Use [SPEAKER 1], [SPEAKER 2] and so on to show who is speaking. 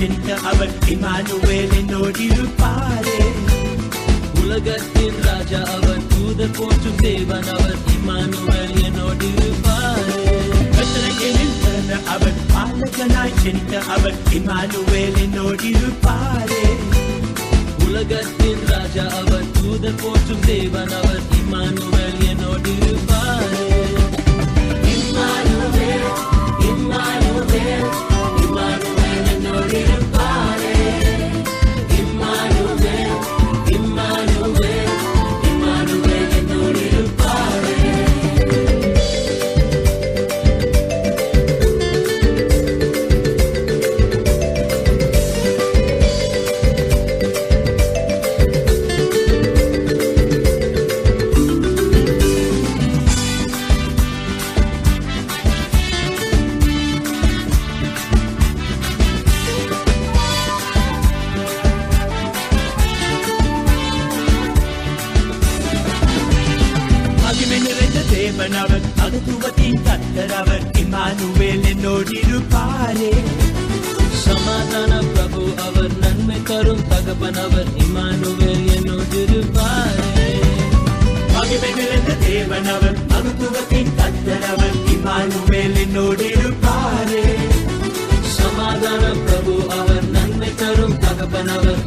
[SPEAKER 1] பாலகனாய் அவர் Emmanuel என்னோடிருப்பாரே
[SPEAKER 2] உலகத்தின் ராஜா அவர் தூத போற்றும் தேவன் அவர் இமானுவேல் என்னோடு இருப்பாரே.
[SPEAKER 1] அவர் பாலகனாய் சென்ற அவர் இமானுவேல் என்னோடிருப்பாரே
[SPEAKER 2] உலகத்தின் ராஜா அவர் தூத போற்றும் தேவன் அவர் இமானுவேல் என்னோடு உலக தேவன் அவர் மகத்துவத்தின் கத்தர் அவர் இமானுவேல் என்னோடு இருப்பாரே. சமாதான பிரபு அவர் நன்மை தரும் தகப்பன் அவர் இமானுவேல் என்னோடு இருப்பாரே.
[SPEAKER 1] மகிமை நிறைந்த தேவன் அவர் மகத்துவத்தின் கத்தர் அவர் இமானுவேல் என்னோடு இருப்பாரே.
[SPEAKER 2] சமாதான பிரபு அவர் நன்மை தரும் தகப்பன் அவர்